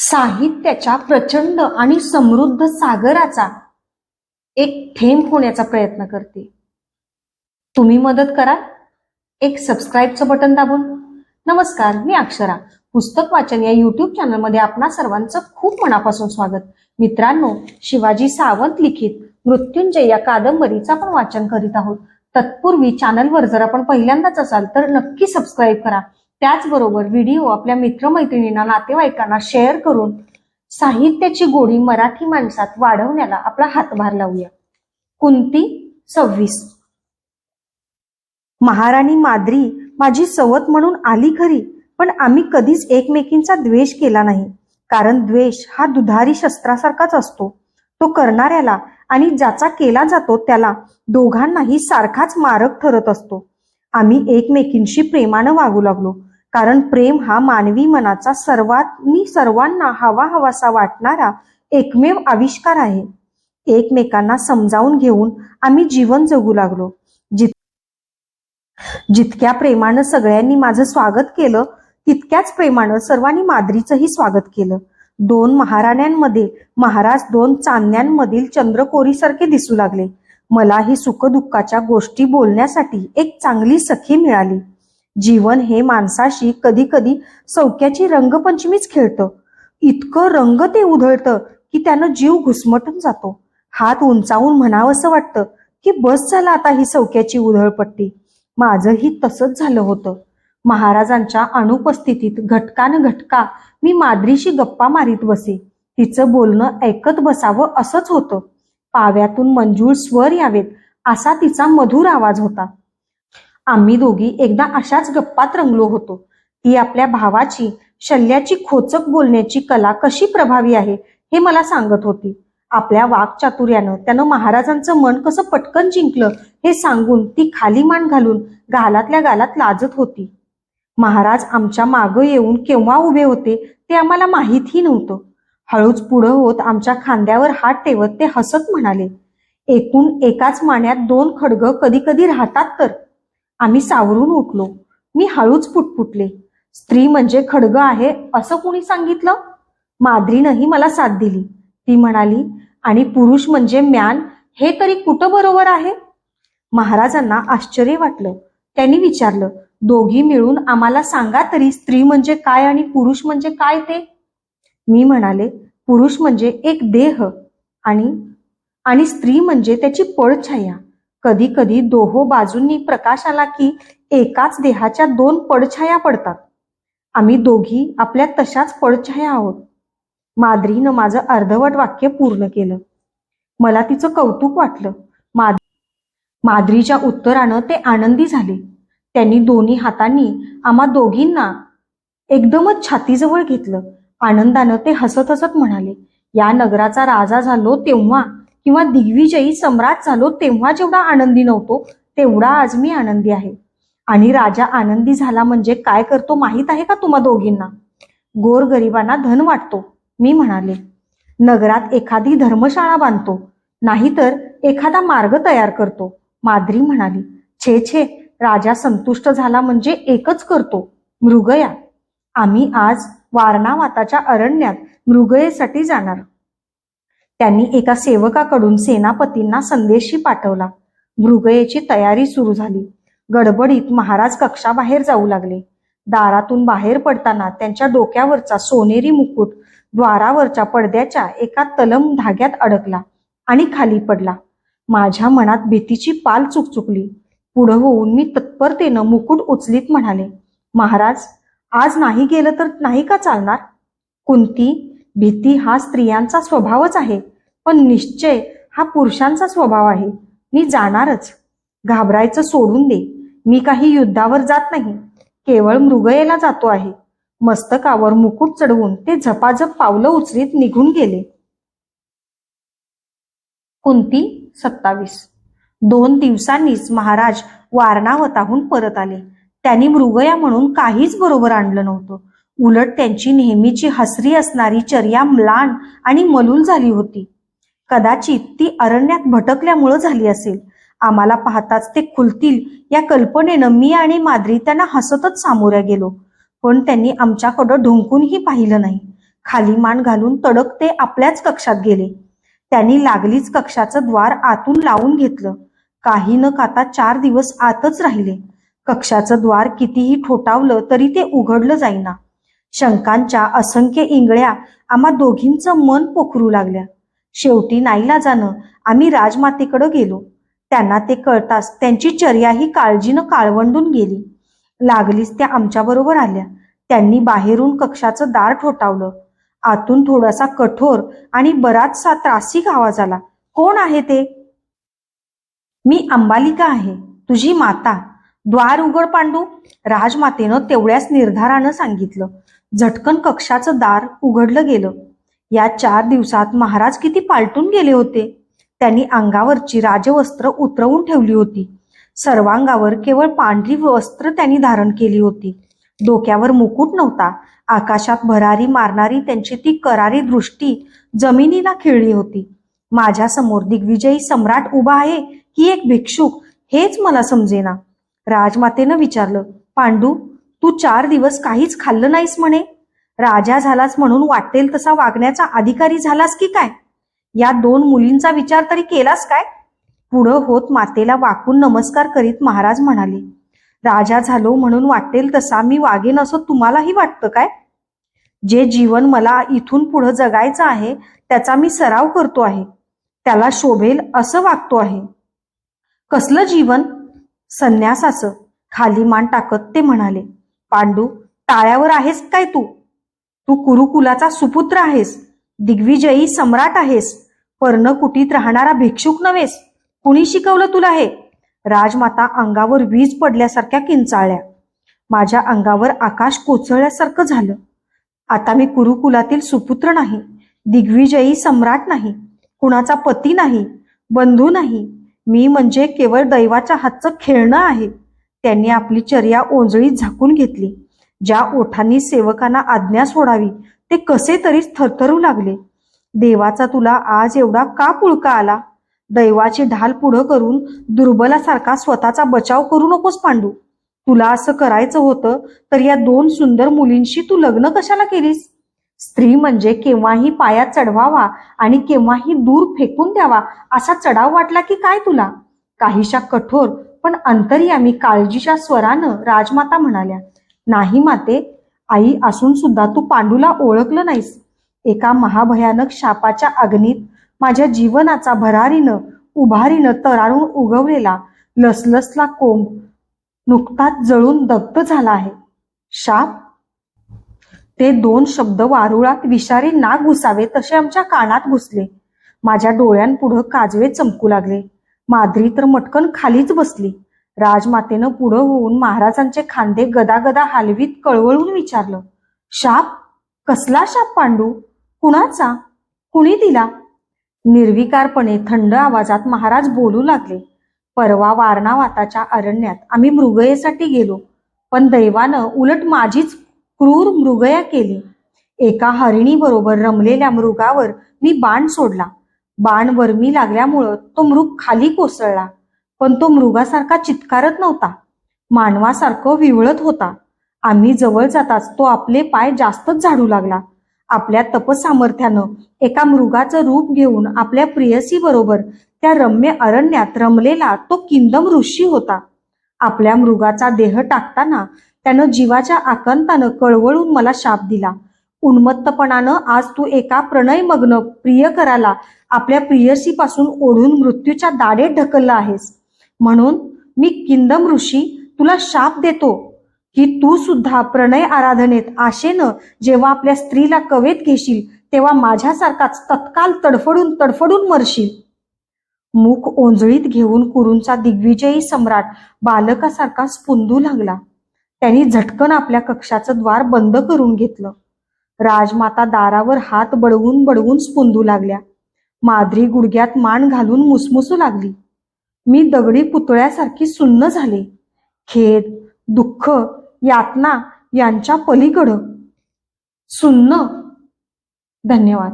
साहित्याच्या प्रचंड आणि समृद्ध सागराचा एक थेंब होण्याचा प्रयत्न करते. तुम्ही मदत कराल? एक सबस्क्राईबचं बटन दाबून. नमस्कार मी अक्षरा. पुस्तक वाचन या युट्यूब चॅनलमध्ये आपणा सर्वांचं खूप मनापासून स्वागत. मित्रांनो शिवाजी सावंत लिखित मृत्युंजय या कादंबरीचं आपण वाचन करीत आहोत. तत्पूर्वी चॅनलवर जर आपण पहिल्यांदाच असाल तर नक्की सबस्क्राईब करा. त्याचबरोबर व्हिडिओ आपल्या मित्रमैत्रिणींना नातेवाईकांना शेअर करून साहित्याची गोडी मराठी माणसात वाढवण्याला आपला हातभार लावूया. कुंती सव्वीस. महाराणी माद्री माझी सवत म्हणून आली खरी पण आम्ही कधीच एकमेकींचा द्वेष केला नाही. कारण द्वेष हा दुधारी शस्त्रासारखाच असतो. तो करणाऱ्याला आणि ज्याचा केला जातो त्याला दोघांनाही सारखाच मारक ठरत असतो. आम्ही एकमेकींशी प्रेमानं वागू लागलो. कारण प्रेम हा मानवी मनाचा सर्वांनी सर्वांना हवा हवासा वाटणारा एकमेव आविष्कार आहे. एकमेकांना समजावून घेऊन आम्ही जीवन जगू लागलो. जित जितक्या प्रेमानं सगळ्यांनी माझं स्वागत केलं तितक्याच प्रेमानं सर्वांनी माद्रीचंही स्वागत केलं. दोन महाराण्यांमध्ये महाराज दोन चांदण्यांमधील चंद्रकोरीसारखे दिसू लागले. मला ही सुखदुःखाच्या गोष्टी बोलण्यासाठी एक चांगली सखी मिळाली. जीवन हे माणसाशी कधी कधी सौक्याची रंगपंचमीच खेळतं. इतकं रंग ते उधळतं की त्यानं जीव घुसमटून जातो. हात उंचावून म्हणावं असं वाटतं की बस झाला आता ही सौक्याची उधळपट्टी. माझंही तसंच झालं होतं. महाराजांच्या अनुपस्थितीत घटकान घटका मी माद्रीशी गप्पा मारीत बसे. तिचं बोलणं ऐकत बसावं असंच होतं. पाव्यातून मंजूळ स्वर यावेत असा तिचा मधुर आवाज होता. आम्ही दोघी एकदा अशाच गप्पात रंगलो होतो. ती आपल्या भावाची शल्याची खोचक बोलण्याची कला कशी प्रभावी आहे हे मला सांगत होती. आपल्या वाकचातुर्यानं त्यानं महाराजांचं मन कसं पटकन जिंकलं हे सांगून ती खाली मान घालून गालातल्या गालात लाजत होती. महाराज आमच्या मागं येऊन केव्हा उभे होते ते आम्हाला माहीतही नव्हतं. हळूच पुढं होत आमच्या खांद्यावर हात ठेवत ते हसत म्हणाले एकूण एकाच माण्यात दोन खडग कधी कधी राहतात तर? आम्ही सावरून उठलो. मी हळूच पुटपुटले. स्त्री म्हणजे खडग आहे असं कुणी सांगितलं? माद्रीनंही मला साथ दिली. ती म्हणाली आणि पुरुष म्हणजे म्यान हे तरी कुठं बरोबर आहे? महाराजांना आश्चर्य वाटलं. त्यांनी विचारलं दोघी मिळून आम्हाला सांगा तरी स्त्री म्हणजे काय आणि पुरुष म्हणजे काय ते? मी म्हणाले पुरुष म्हणजे एक देह आणि आणि स्त्री म्हणजे त्याची पडछाया कधी कधी दोहो बाजूंनी प्रकाश आला की एकाच देहाच्या दोन पडछाया पडतात. आम्ही दोघी आपल्या तशाच पडछाया आहोत. माद्रीनं माझं अर्धवट वाक्य पूर्ण केलं. मला तिचं कौतुक वाटलं. माद माद्रीच्या उत्तरानं ते आनंदी झाले. त्यांनी दोन्ही हातांनी आम्हा दोघींना एकदमच छातीजवळ घेतलं. आनंदानं ते हसत हसत म्हणाले या नगराचा राजा झालो तेव्हा किंवा दिग्विजयी सम्राट झालो तेव्हा जेवढा आनंदी नव्हतो तेवढा आज मी आनंदी आहे. आणि राजा आनंदी झाला म्हणजे काय करतो माहीत आहे का तुम्हा दोघींना? गोरगरिबांना धन वाटतो मी म्हणाले. नगरात एखादी धर्मशाळा बांधतो नाहीतर एखादा मार्ग तयार करतो माद्री म्हणाली. छे छे राजा संतुष्ट झाला म्हणजे एकच करतो मृगया. आम्ही आज वारणावाताच्या अरण्यात मृगयेसाठी जाणार. त्यांनी एका सेवकाकडून सेनापतींना संदेशी पाठवला. मृगयेची तयारी सुरू झाली. गडबडीत महाराज कक्षाबाहेर जाऊ लागले. दारातून बाहेर पडताना त्यांच्या डोक्यावरचा सोनेरी मुकुट द्वारावरच्या पडद्याच्या एका तलम धाग्यात अडकला आणि खाली पडला. माझ्या मनात भीतीची पाल चुकचुकली. पुढं होऊन मी तत्परतेनं मुकुट उचलीत म्हणाले महाराज आज नाही गेलं तर नाही का चालणार? कुंती भीती हा स्त्रियांचा स्वभावच आहे. पण निश्चय हा पुरुषांचा स्वभाव आहे. मी जाणारच. घाबरायचं सोडून दे. मी काही युद्धावर जात नाही. केवळ मृगयेला जातो आहे. मस्तकावर मुकुट चढवून ते झपाझप पावलं उचलीत निघून गेले. कुंती सत्तावीस. दोन दिवसांनीच महाराज वारणावताहून परत आले. त्यांनी मृगया म्हणून काहीच बरोबर आणलं नव्हतं. उलट त्यांची नेहमीची हसरी असणारी चर्या म्लान आणि मलूल झाली होती. कदाचित ती अरण्यात भटकल्यामुळं झाली असेल. आम्हाला पाहताच ते खुलतील. या कल्पनेनं मी आणि माद्री त्यांना हसतच सामोऱ्या गेलो. पण त्यांनी आमच्याकडं ढुंकूनही पाहिलं नाही. खाली मान घालून तडक ते आपल्याच कक्षात गेले. त्यांनी लागलीच कक्षाचं द्वार आतून लावून घेतलं. काही न काता चार दिवस आतच राहिले. कक्षाचं द्वार कितीही ठोठावलं तरी ते उघडलं जाईना. शंकांच्या असंख्य इंगळ्या आम्हा दोघींचं मन पोखरू लागल्या. शेवटी नाईलाजानं आम्ही राजमातेकडं गेलो. त्यांना ते कळताच त्यांची चर्याही काळजीनं काळवंडून गेली. लागलीच त्या आमच्याबरोबर आल्या. त्यांनी बाहेरून कक्षाचं दार ठोठावलं. आतून थोडासा कठोर आणि बराचसा त्रासिक आवाज आला. कोण आहे ते? मी अंबालिका आहे. तुझी माता. द्वार उघड पांडू. राजमातेनं तेवढ्याच निर्धारानं सांगितलं. झटकन कक्षाचं दार उघडलं गेलं. या चार दिवसात महाराज किती पालटून गेले होते. त्यांनी अंगावरची राजवस्त्र उतरवून ठेवली होती. सर्वांगावर केवळ पांढरी वस्त्र त्यांनी धारण केली होती. डोक्यावर मुकुट नव्हता. आकाशात भरारी मारणारी त्यांची ती करारी दृष्टी जमिनीला खिळली होती. माझ्यासमोर दिग्विजयी सम्राट उभा आहे की एक भिक्षुक हेच मला समजेना. राजमातेनं विचारलं पांडू तू चार दिवस काहीच खाल्लं नाहीस म्हणे? राजा झालास म्हणून वाटेल तसा वागण्याचा अधिकारी झालास की काय? या दोन मुलींचा विचार तरी केलास काय? पुढं होत मातेला वाकून नमस्कार करीत महाराज म्हणाले राजा झालो म्हणून वाटेल तसा मी वागेन असं तुम्हालाही वाटतं काय? जे जीवन मला इथून पुढं जगायचं आहे त्याचा मी सराव करतो आहे. त्याला शोभेल असं वागतो आहे. कसलं जीवन? संन्यासाचं. खाली मान टाकत ते म्हणाले. पांडू टाळ्यावर आहेस काय तू? तू कुरुकुलाचा सुपुत्र आहेस दिग्विजयी सम्राट आहेस पर्णकुटीत राहणारा भिक्षुक नव्हेस. कुणी शिकवलं तुला हे? राजमाता अंगावर वीज पडल्यासारख्या किंचाळल्या. माझ्या अंगावर आकाश कोचळल्यासारखं झालं. आता मी कुरुकुलातील सुपुत्र नाही दिग्विजयी सम्राट नाही कुणाचा पती नाही बंधू नाही. मी म्हणजे केवळ दैवाच्या हातचं खेळणं आहे. त्यांनी आपली चर्या ओंजळीत झाकून घेतली. ज्या ओठांनी सेवकांना आज्ञा सोडावी ते कसे तरी थरथरू लागले. देवाचा तुला आज एवढा का पुळका आला? दैवाची ढाल पुढं करून दुर्बलासारखा स्वतःचा बचाव करू नकोस पांडू. तुला असं करायचं होतं तर या दोन सुंदर मुलींशी तू लग्न कशाला केलीस? स्त्री म्हणजे केव्हाही पायात चढवावा आणि केव्हाही दूर फेकून द्यावा असा चढाव वाटला की काय तुला? काहीशा कठोर पण अंतर्यामी काळजीच्या स्वरानं राजमाता म्हणाल्या नाही माते आई असून सुद्धा तू पांडूला ओळखलं नाहीस. एका महाभयानक शापाच्या अग्नीत माझ्या जीवनाचा भरारीनं उभारीनं तरारून उगवलेला लसलसला कोंब नुकताच जळून दग्ध झाला आहे. शाप? ते दोन शब्द वारुळात विषारी ना घुसावे तसे आमच्या कानात घुसले. माझ्या डोळ्यांपुढं काजवे चमकू लागले. माद्री तर मटकन खालीच बसली. राजमातेनं पुढं होऊन महाराजांचे खांदे गदागदा हलवीत कळवळून विचारलं शाप? कसला शाप पांडू? कुणाचा? कुणी दिला? निर्विकारपणे थंड आवाजात महाराज बोलू लागले परवा वारणावाताच्या अरण्यात आम्ही मृगयेसाठी गेलो पण दैवानं उलट माझीच क्रूर मृगया केली. एका हरिणी बरोबर रमलेल्या मृगावर मी बाण सोडला. बाण वरमी लागल्यामुळं तो मृग खाली कोसळला. पण तो मृगासारखा चित्कारत नव्हता. मानवासारखं विवळत होता. आम्ही जवळ जाताच तो आपले पाय जास्तच झाडू लागला. आपल्या तपसामर्थ्यानं एका मृगाचं रूप घेऊन आपल्या प्रियसी बरोबर त्या रम्य अरण्यात रमलेला तो किंदम ऋषी होता. आपल्या मृगाचा देह टाकताना त्यानं जीवाच्या आकंतानं कळवळून मला शाप दिला. उन्मत्तपणानं आज तू एका प्रणयमग्न प्रियकराला आपल्या प्रियसीपासून ओढून मृत्यूच्या दाढेत ढकलला आहेस. म्हणून मी किंदम ऋषी तुला शाप देतो की तू सुद्धा प्रणय आराधनेत आशेनं जेव्हा आपल्या स्त्रीला कवेत घेशील तेव्हा माझ्यासारखाच तत्काल तडफडून तडफडून मरशील. मुख ओंजळीत घेऊन कुरूंचा दिग्विजयी सम्राट बालकासारखा स्पुंदू लागला. त्यांनी झटकन आपल्या कक्षाचं द्वार बंद करून घेतलं. राजमाता दारावर हात बडवून बडवून स्पुंदू लागल्या. माद्री गुडघ्यात मान घालून मुसमुसू लागली. मी दगडी पुतळ्यासारखी सुन्न झाले. खेद दुःख यातना यांच्या पलीकडं. सुन्न. धन्यवाद.